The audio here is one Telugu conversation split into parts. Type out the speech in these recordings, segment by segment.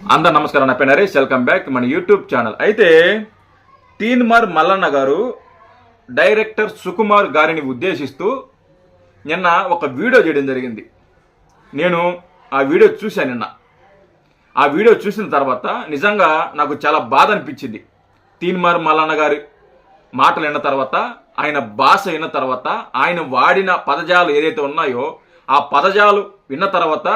అందరు నమస్కారం నా పేరు నరేష్. వెల్కమ్ బ్యాక్ మన యూట్యూబ్ ఛానల్ అయితే తీన్మార్ మల్లన్న గారు డైరెక్టర్ సుకుమార్ గారిని ఉద్దేశిస్తూ నిన్న ఒక వీడియో చేయడం జరిగింది. నేను ఆ వీడియో చూశాను నిన్న. ఆ వీడియో చూసిన తర్వాత నిజంగా నాకు చాలా బాధ అనిపించింది. తీన్మార్ మల్లన్న గారి మాటలు విన్న తర్వాత ఆయన భాష విన్న తర్వాత ఆయన వాడిన పదజాలు ఏదైతే ఉన్నాయో ఆ పదజాలు విన్న తర్వాత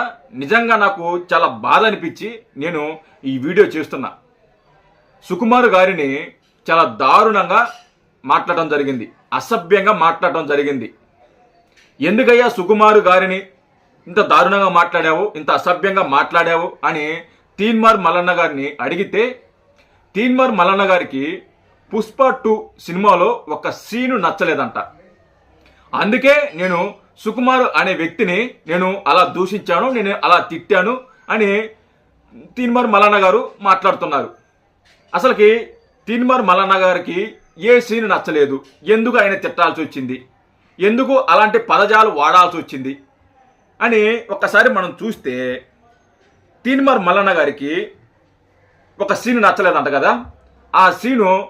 నిజంగా నాకు చాలా బాధ అనిపించి నేను ఈ వీడియో చేస్తున్నా. సుకుమార్ గారిని చాలా దారుణంగా మాట్లాడటం జరిగింది. అసభ్యంగా మాట్లాడటం జరిగింది. ఎందుకయ్యా సుకుమారు గారిని ఇంత దారుణంగా మాట్లాడావు ఇంత అసభ్యంగా మాట్లాడావు అని తీన్మార్ మల్లన్న గారిని అడిగితే తీన్మార్ మల్లన్న గారికి పుష్ప టూ సినిమాలో ఒక సీను నచ్చలేదంట. అందుకే నేను సుకుమార్ అనే వ్యక్తిని నేను అలా దూషించాను నేను అలా తిట్టాను అని తీన్మార్ మల్లన్న గారు మాట్లాడుతున్నారు. అసలుకి తీన్మార్ మలన్న గారికి ఏ సీన్ నచ్చలేదు. ఎందుకు ఆయన తిట్టాల్సి వచ్చింది? ఎందుకు అలాంటి పదజాలు వాడాల్సి వచ్చింది? అని ఒక్కసారి మనం చూస్తే తీన్మార్ మల్లన్న గారికి ఒక సీన్ నచ్చలేదంట కదా. ఆ సీను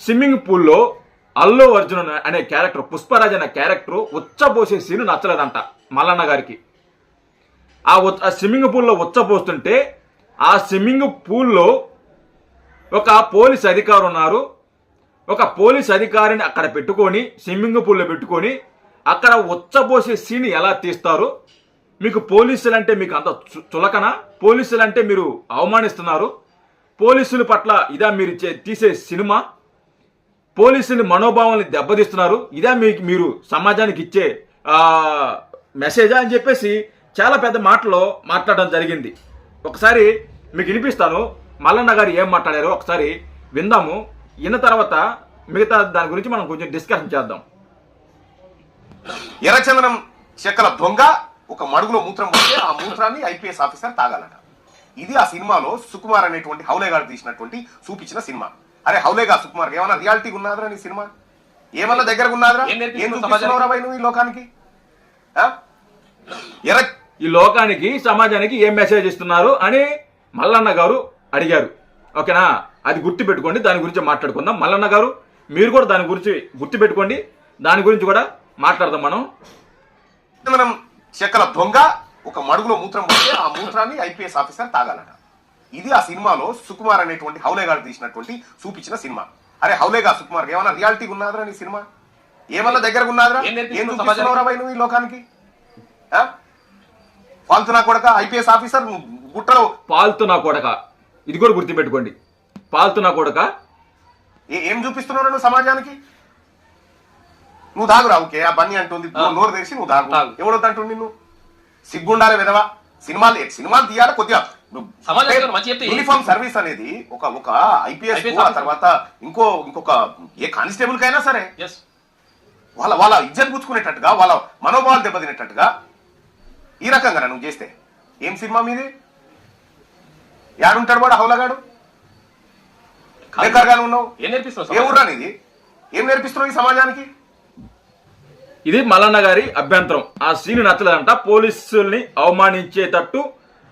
స్విమ్మింగ్ పూల్లో అల్లు అర్జున్ అనే క్యారెక్టర్ పుష్పరాజ్ అనే క్యారెక్టర్ ఉచ్చబోసే సీన్ నచ్చలేదంట మల్లన్న గారికి. ఆ స్విమ్మింగ్ పూల్లో ఉచ్చబోస్తుంటే ఆ స్విమ్మింగ్ పూల్లో ఒక పోలీస్ అధికారు ఉన్నారు. ఒక పోలీస్ అధికారిని అక్కడ పెట్టుకొని స్విమ్మింగ్ పూల్లో పెట్టుకొని అక్కడ ఉచ్చబోసే సీన్ ఎలా తీస్తారు? మీకు పోలీసులు అంటే మీకు అంత చు- చులకన? పోలీసులు అంటే మీరు అవమానిస్తున్నారు. పోలీసుల పట్ల ఇదా మీరు తీసే సినిమా? పోలీసుల మనోభావాన్ని దెబ్బతీస్తున్నారు. ఇదే మీకు మీరు సమాజానికి ఇచ్చే మెసేజా అని చెప్పేసి చాలా పెద్ద మాటలో మాట్లాడడం జరిగింది. ఒకసారి మీకు వినిపిస్తాను. మల్లన్న గారు ఏం మాట్లాడారో ఒకసారి విందాము. విన్న తర్వాత మిగతా దాని గురించి మనం కొంచెం డిస్కషన్ చేద్దాం. ఎర్రచందనం చెక్కల దొంగ ఒక మడుగులో మూత్రం పోతే ఆ మూత్రాన్ని ఐపీఎస్ ఆఫీసర్ తాగాలట. ఇది ఆ సినిమాలో సుకుమార్ అనేటువంటి హౌలే గారు తీసినటువంటి చూపించిన సినిమా. అరే హౌలే గా సుకుమార్ ఏమన్నా రియాలిటీ ఉన్నదిరా నీ సినిమా? ఏమన్నా దగ్గర ఉన్నదిరా? ఏం చూపిస్తున్నావురా నువ్వు ఈ లోకానికి? ఈ లోకానికి సమాజానికి ఏం మెసేజ్ ఇస్తున్నారు అని మల్లన్న గారు అడిగారు. ఓకేనా? అది గుర్తు పెట్టుకోండి దాని గురించి మాట్లాడుకుందాం. మల్లన్న గారు మీరు కూడా దాని గురించి గుర్తు పెట్టుకోండి దాని గురించి కూడా మాట్లాడదాం మనం. చెక్కల దొంగ ఒక మడుగులో మూత్రం పోతే ఆ మూత్రాన్ని ఐపీఎస్ ఆఫీసర్ తాగాలట. ఇది ఆ సినిమాలో సుకుమార్ అనేటువంటి హౌలే గారు తీసినటువంటి చూపించిన సినిమా. అరే హౌలే గా సుకుమార్ ఏమన్నా రియాలిటీ ఉన్నదిరా నీ సినిమా? ఏమన్నా దగ్గర ఉన్నదిరా? ఏం చూపిస్తున్నావురా నువ్వు ఈ లోకానికి? ఆ? ఫాల్తు నా కొడక ఐపీఎస్ ఆఫీసర్ నువ్వు గుట్టలో పాల్తు నా కొడక. ఇది కూడా గుర్తు పెట్టుకోండి పాల్తు నా కొడక. ఏ- ఏం చూపిస్తున్నావు నువ్వు సమాజానికి? నువ్వు దాగురా ఓకే ఆ బన్నీ అంటుంది నువ్వు నోరు తెరిచి నువ్వు దాగు తాగు. ఎవడొద్దు అంటుంది నిన్ను? సిగ్గుండాలి విధవా. సినిమాలు సినిమాలు తీయాలి కొద్దిగా. యూనిఫామ్ సర్వీస్ అనేది ఒక ఒక ఐపీఎస్. తర్వాత ఇంకో ఇంకొక ఏ కానిస్టేబుల్ కైనా సరే ఎస్ వాళ్ళ వాళ్ళ ఇజ్జత్ పుచ్చుకునేటట్టుగా వాళ్ళ మనోభావాలు దెబ్బతినేటట్టుగా ఈ రకంగా నువ్వు చేస్తే? ఏం సినిమా మీది? యాడుంటాడు వాడు హౌలగాడు? బేకార్గానే ఉన్నావు? ఏం నేర్పిస్తున్నావు ఏ? ఊర్రా నీది? ఏం నేర్పిస్తున్నావు ఈ సమాజానికి? ఇది మల్లన్న గారి అభ్యంతరం. ఆ సీను నచ్చలేదంట పోలీసుల్ని అవమానించేటట్టు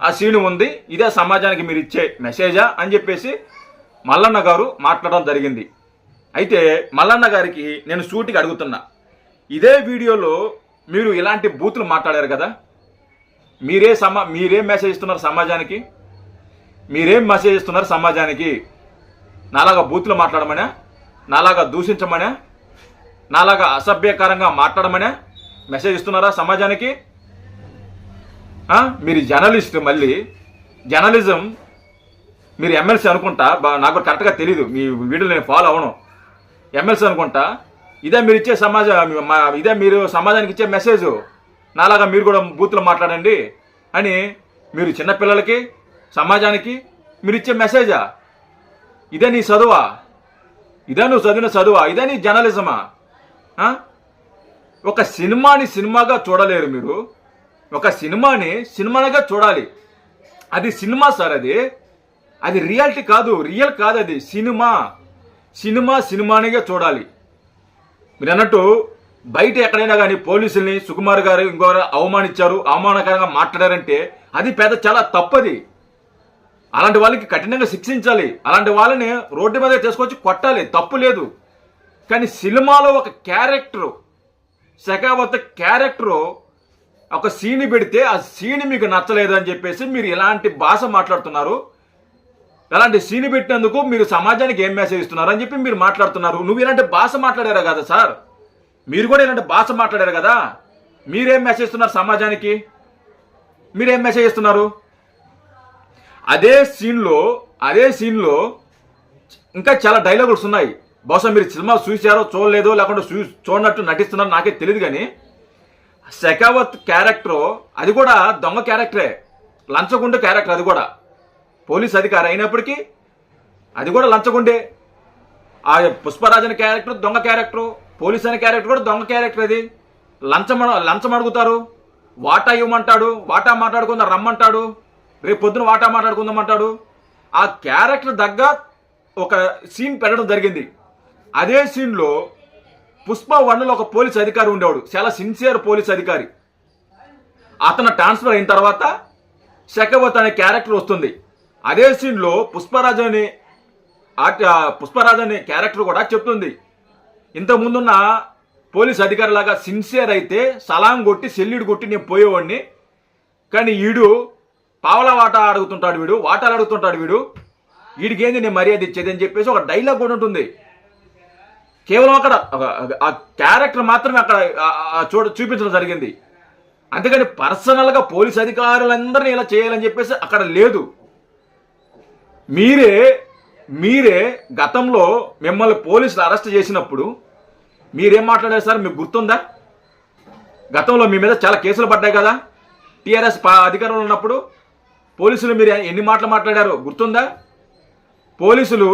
ఆ సీను ఉంది ఇదే సమాజానికి మీరు ఇచ్చే మెసేజా అని చెప్పేసి మల్లన్న గారు మాట్లాడడం జరిగింది. అయితే మల్లన్న గారికి నేను షూటికి అడుగుతున్నా. ఇదే వీడియోలో మీరు ఇలాంటి బూతులు మాట్లాడారు కదా? మీరే సమా మీరేం మెసేజ్ ఇస్తున్నారు సమాజానికి? మీరేం మెసేజ్ ఇస్తున్నారు సమాజానికి? నాలాగా బూతులు మాట్లాడమనా? నాలాగా దూషించమనే? నాలాగా అసభ్యకరంగా మాట్లాడమనే? మెసేజ్ ఇస్తున్నారా సమాజానికి? మీరు జర్నలిస్ట్ మళ్ళీ. జర్నలిజం మీరు ఎమ్మెల్సీ అనుకుంటా బా నాకు కూడా కరెక్ట్గా తెలియదు మీ వీడియోలు నేను ఫాలో అవను ఎమ్మెల్సీ అనుకుంటా ఇదే మీరు ఇచ్చే సమాజం మా- ఇదే మీరు సమాజానికి ఇచ్చే మెసేజ్ నాలాగా మీరు కూడా బూత్లో మాట్లాడండి అని మీరు చిన్నపిల్లలకి సమాజానికి మీరు ఇచ్చే మెసేజా ఇదే నీ చదువా? ఇదే నువ్వు చదివిన చదువా? ఇదే నీ జర్నలిజమా? ఒక సినిమాని సినిమాగా చూడలేరు మీరు. ఒక సినిమాని సినిమాగా చూడాలి. అది సినిమా సార్ అది. అది రియాలిటీ కాదు రియల్ కాదు అది. సినిమా. సినిమా సినిమానిగా చూడాలి. మీరు అన్నట్టు బయట ఎక్కడైనా కానీ పోలీసుల్ని సుకుమార్ గారు ఇంకోరు అవమానించారు అవమానకరంగా మాట్లాడారంటే అది పెద్ద చాలా తప్పది. అలాంటి వాళ్ళకి కఠినంగా శిక్షించాలి. అలాంటి వాళ్ళని రోడ్డు మీద తీసుకొచ్చి కొట్టాలి. తప్పు లేదు. కానీ సినిమాలో ఒక క్యారెక్టరు శకావత క్యారెక్టరు ఒక సీన్ పెడితే ఆ సీన్ మీకు నచ్చలేదు అని చెప్పేసి మీరు ఇలాంటి భాష మాట్లాడుతున్నారు? ఇలాంటి సీన్ పెట్టినందుకు మీరు సమాజానికి ఏం మెసేజ్ ఇస్తున్నారు అని చెప్పి మీరు మాట్లాడుతున్నారు. నువ్వు ఇలాంటి భాష మాట్లాడారు కదా సార్? మీరు కూడా ఇలాంటి భాష మాట్లాడారు కదా? మీరేం మెసేజ్ ఇస్తున్నారు సమాజానికి? మీరేం మెసేజ్ ఇస్తున్నారు? అదే సీన్లో అదే సీన్లో ఇంకా చాలా డైలాగులు ఉన్నాయి. బహుశా మీరు సినిమా చూశారో చూడలేదో లేకుంటే చూ చూడనట్టు నటిస్తున్నారో నాకే తెలియదు కానీ శకావత్ క్యారెక్టర్ అది కూడా దొంగ క్యారెక్టరే. లంచగుండు క్యారెక్టర్ అది కూడా. పోలీస్ అధికారి అయినప్పటికీ అది కూడా లంచగుండే. ఆ పుష్పరాజన క్యారెక్టర్ దొంగ క్యారెక్టర్ పోలీస్ అనే క్యారెక్టర్ కూడా దొంగ క్యారెక్టర్ అది. లంచం లంచం అడుగుతారు వాటా ఇవ్వమంటాడు వాటా మాట్లాడుకుందాం రమ్మంటాడు. రేపు పొద్దున వాటా మాట్లాడుకుందాం అంటాడు. ఆ క్యారెక్టర్ దగ్గర ఒక సీన్ పెట్టడం జరిగింది. అదే సీన్లో పుష్ప వన్లో ఒక పోలీస్ అధికారి ఉండేవాడు. చాలా సిన్సియర్ పోలీస్ అధికారి. అతను ట్రాన్స్ఫర్ అయిన తర్వాత శకవత్ అనే క్యారెక్టర్ వస్తుంది. అదే సీన్లో పుష్పరాజు అనే పుష్పరాజు అనే క్యారెక్టర్ కూడా చెప్తుంది. ఇంతకుముందున్న పోలీస్ అధికారి లాగా సిన్సియర్ అయితే సలాం కొట్టి సెల్లిడు కొట్టి నేను పోయేవాడిని. కానీ ఈడు పావలా వాటా అడుగుతుంటాడు వీడు వాటాలు అడుగుతుంటాడు వీడు. వీడికి ఏంది నేను మర్యాద ఇచ్చేది అని చెప్పేసి ఒక డైలాగ్ కూడా ఉంటుంది. కేవలం అక్కడ ఆ క్యారెక్టర్ మాత్రమే అక్కడ చూడ చూపించడం జరిగింది. అంతేగాని పర్సనల్గా పోలీస్ అధికారులందరినీ ఇలా చేయాలని చెప్పేసి అక్కడ లేదు. మీరే మీరే గతంలో మిమ్మల్ని పోలీసులు అరెస్ట్ చేసినప్పుడు మీరేం మాట్లాడారు సార్? మీకు గుర్తుందా? గతంలో మీ మీద చాలా కేసులు పడ్డాయి కదా. టీఆర్ఎస్ అధికారంలో ఉన్నప్పుడు పోలీసులు మీరు ఎన్ని మాటలు మాట్లాడారో గుర్తుందా? పోలీసులు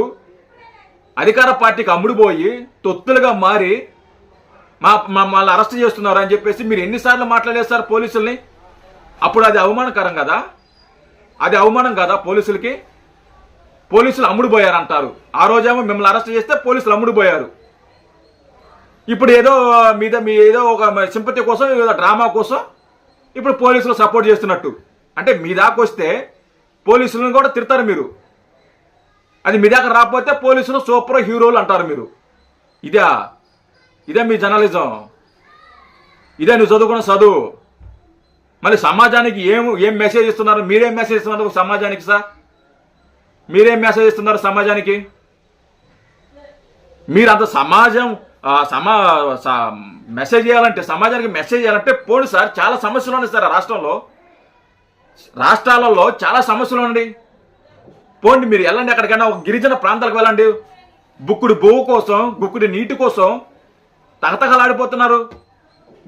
అధికార పార్టీకి అమ్ముడుపోయి తొత్తులుగా మారి మా మమ్మల్ని అరెస్ట్ చేస్తున్నారు అని చెప్పేసి మీరు ఎన్నిసార్లు మాట్లాడారు సార్ పోలీసుల్ని? అప్పుడు అది అవమానకరం కదా? అది అవమానం కదా పోలీసులకి? పోలీసులు అమ్ముడుపోయారు అంటారు ఆ రోజేమో మిమ్మల్ని అరెస్ట్ చేస్తే పోలీసులు అమ్ముడుపోయారు ఇప్పుడు ఏదో మీద మీ ఏదో ఒక సింపతి కోసం ఏదో డ్రామా కోసం ఇప్పుడు పోలీసులు సపోర్ట్ చేస్తున్నట్టు. అంటే మీ దాకా వస్తే పోలీసులను కూడా తిడతారు మీరు. అది మీ దగ్గర రాకపోతే పోలీసులు సూపర్ హీరోలు అంటారు మీరు. ఇదా ఇదే మీ జర్నలిజం. ఇదే నువ్వు చదువుకున్న చదువు. మళ్ళీ సమాజానికి ఏం ఏం మెసేజ్ ఇస్తున్నారు? మీరేం మెసేజ్ ఇస్తున్నారు సమాజానికి సార్? మీరేం మెసేజ్ ఇస్తున్నారు సమాజానికి? మీరు అంత సమాజం సమా స- మెసేజ్ చేయాలంటే సమాజానికి మెసేజ్ చేయాలంటే పోండి సార్. చాలా సమస్యలు ఉన్నాయి సార్ రాష్ట్రంలో. రాష్ట్రాలలో చాలా సమస్యలు ఉన్నాయి. పోండి మీరు వెళ్ళండి ఎక్కడికైనా ఒక గిరిజన ప్రాంతాలకు వెళ్ళండి. బుక్కుడు బొవ్వు కోసం బుక్కుడి నీటి కోసం తగతగలాడిపోతున్నారు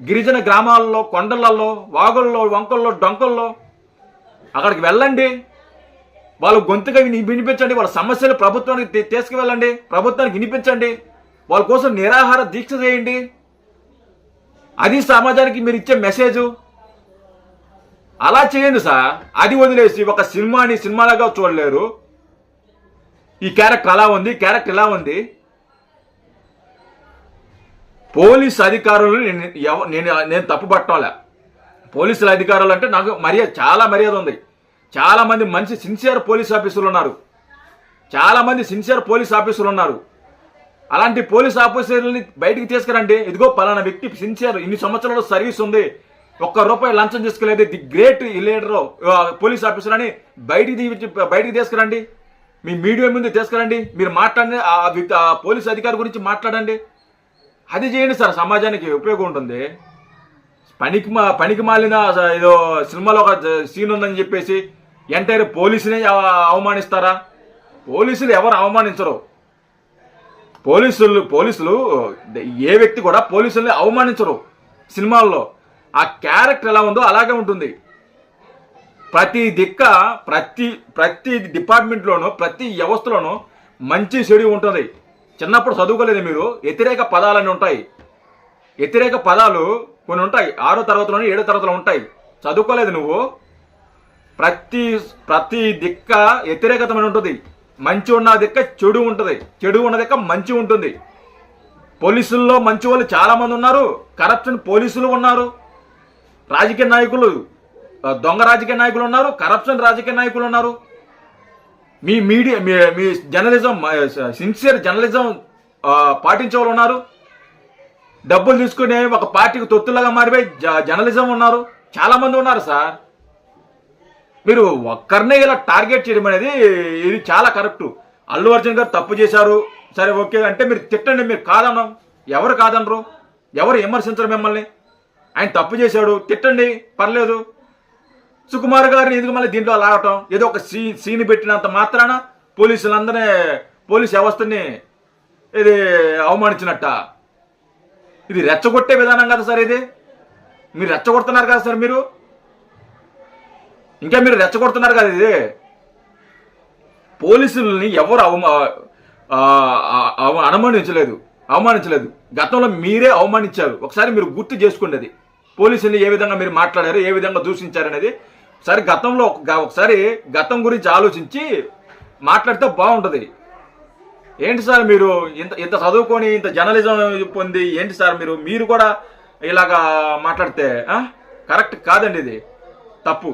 గిరిజన గ్రామాల్లో కొండలలో వాగుల్లో వంకల్లో డొంకల్లో అక్కడికి వెళ్ళండి. వాళ్ళు గొంతుగా వినిపించండి. వాళ్ళ సమస్యలు ప్రభుత్వానికి తీసుకువెళ్ళండి. ప్రభుత్వానికి వినిపించండి. వాళ్ళ కోసం నిరాహార దీక్ష చేయండి. అది సమాజానికి మీరు ఇచ్చే మెసేజ్. అలా చేయండి సార్. అది వదిలేసి ఒక సినిమాని సినిమాలాగా చూడలేరు. ఈ క్యారెక్టర్ అలా ఉంది క్యారెక్టర్ ఇలా ఉంది. పోలీస్ అధికారులు నేను నేను నేను తప్పు పట్టంలే పోలీసుల అధికారులు అంటే నాకు మర్యాద చాలా మర్యాద ఉంది. చాలా మంది మంచి సిన్సియర్ పోలీస్ ఆఫీసులు ఉన్నారు. చాలా మంది సిన్సియర్ పోలీస్ ఆఫీసులు ఉన్నారు. అలాంటి పోలీస్ ఆఫీసర్ని బయటికి తీసుకురండి. ఇదిగో పలానా వ్యక్తి సిన్సియర్ ఇన్ని సంవత్సరాలు సర్వీస్ ఉంది. ఒక్క రూపాయి లంచం తీసుకోలేదు. The great leader police officer అని బయటికి బయటికి తీసుకురండి. మీ మీడియా ముందు తీసుకురండి. మీరు మాట్లాడండి ఆ వ్యక్తి ఆ పోలీస్ అధికారి గురించి మాట్లాడండి. అది చేయండి సార్ సమాజానికి ఉపయోగం ఉంటుంది. పనికి మా పనికి మాలిన ఏదో సినిమాలో ఒక సీన్ ఉందని చెప్పేసి ఎంటైర్ పోలీసుని అవమానిస్తారా? పోలీసులు ఎవరు అవమానించరు. పోలీసులు పోలీసులు ఏ వ్యక్తి కూడా పోలీసుల్ని అవమానించరు. సినిమాల్లో ఆ క్యారెక్టర్ ఎలా ఉందో అలాగే ఉంటుంది. ప్రతి దిక్క ప్రతి ప్రతి డిపార్ట్మెంట్లోనూ ప్రతి వ్యవస్థలోనూ మంచి చెడు ఉంటుంది. చిన్నప్పుడు చదువుకోలేదు మీరు. వ్యతిరేక పదాలన్నీ ఉంటాయి. వ్యతిరేక పదాలు కొన్ని ఉంటాయి. ఆరో తరగతిలోనే ఏడో తరగతిలో ఉంటాయి. చదువుకోలేదు నువ్వు. ప్రతి ప్రతి దిక్క వ్యతిరేకతమైన ఉంటుంది. మంచి ఉన్న దిక్క చెడు ఉంటుంది. చెడు ఉన్న దిక్క మంచి ఉంటుంది. పోలీసుల్లో మంచి వాళ్ళు చాలామంది ఉన్నారు. కరప్షన్ పోలీసులు ఉన్నారు. రాజకీయ నాయకులు దొంగ రాజకీయ నాయకులు ఉన్నారు కరప్షన్ రాజకీయ నాయకులు ఉన్నారు. మీ మీడియా మీ మీ జర్నలిజం సిన్సియర్ జర్నలిజం పాటించే వాళ్ళు ఉన్నారు. డబ్బులు తీసుకునే ఒక పార్టీకి తొత్తులాగా మారిపోయి జ- జర్నలిజం ఉన్నారు. చాలామంది ఉన్నారు సార్. మీరు ఒక్కరినే ఇలా టార్గెట్ చేయడం అనేది ఇది చాలా కరెక్ట్ అల్లు అర్జున్ గారు తప్పు చేశారు. సరే ఓకే అంటే మీరు తిట్టండి మీరు కాదన్నాం ఎవరు కాదనరు? ఎవరు విమర్శించరు మిమ్మల్ని? ఆయన తప్పు చేశాడు. తిట్టండి పర్లేదు. సుకుమార్ గారిని ఎందుకు మళ్ళీ దీంట్లో లాగటం ఏదో ఒక సీ సీన్ పెట్టినంత మాత్రాన పోలీసులందరినీ పోలీస్ వ్యవస్థని ఇది అవమానించినట్ట. ఇది రెచ్చగొట్టే విధానం కదా సార్ ఇది? మీరు రెచ్చగొడుతున్నారు కదా సార్ మీరు? ఇంకా మీరు రెచ్చగొడుతున్నారు కదా ఇది? పోలీసుల్ని ఎవరు అవమా అనుమానించలేదు. అవమానించలేదు. గతంలో మీరే అవమానించారు. ఒకసారి మీరు గుర్తు చేసుకోండి పోలీసుల్ని ఏ విధంగా మీరు మాట్లాడారు ఏ విధంగా దూషించారనేది సరే గతంలో ఒకసారి గతం గురించి ఆలోచించి మాట్లాడితే బాగుంటుంది. ఏంటి సార్ మీరు ఇంత ఇంత చదువుకొని ఇంత జర్నలిజం పొంది ఏంటి సార్ మీరు? మీరు కూడా ఇలాగా మాట్లాడితే కరెక్ట్ కాదండి ఇది. తప్పు.